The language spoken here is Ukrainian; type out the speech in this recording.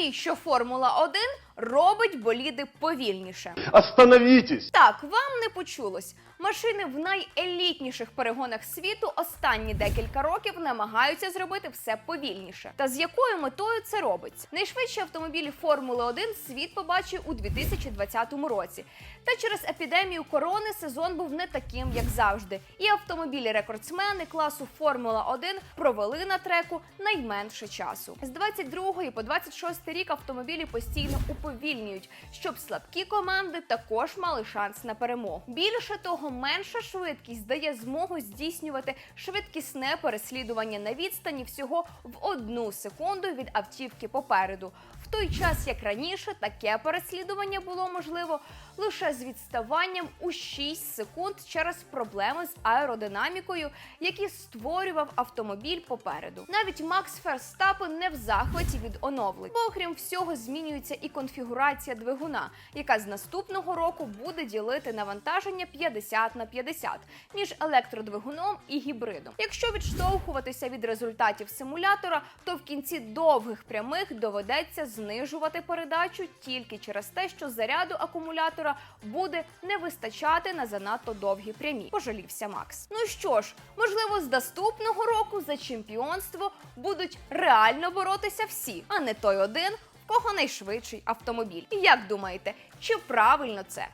Навіщо Формула 1 робить боліди повільніше? Остановитесь! Так, вам не почулось. Машини в найелітніших перегонах світу останні декілька років намагаються зробити все повільніше. Та з якою метою це робиться? Найшвидші автомобілі Формули 1 світ побачив у 2020 році. Та через епідемію корони сезон був не таким, як завжди. І автомобілі-рекордсмени класу Формула 1 провели на треку найменше часу. З 22 по 26 рік автомобілі постійно уповільнюють, щоб слабкі команди також мали шанс на перемогу. Більше того, менша швидкість дає змогу здійснювати швидкісне переслідування на відстані всього в одну секунду від автівки попереду. В той час, як раніше, таке переслідування було можливо лише з відставанням у 6 секунд через проблеми з аеродинамікою, які створював автомобіль попереду. Навіть Макс Ферстапен не в захваті від оновлень, бо окрім всього змінюється і конфігурація двигуна, яка з наступного року буде ділити навантаження 50 на 50 між електродвигуном і гібридом. Якщо відштовхуватися від результатів симулятора, то в кінці довгих прямих доведеться знижувати передачу тільки через те, що заряду акумулятора буде не вистачати на занадто довгі прямі. Пожалівся Макс. Ну що ж, можливо, з наступного року за чемпіонство будуть реально боротися всі, а не той один, в кого найшвидший автомобіль. Як думаєте, чи правильно це?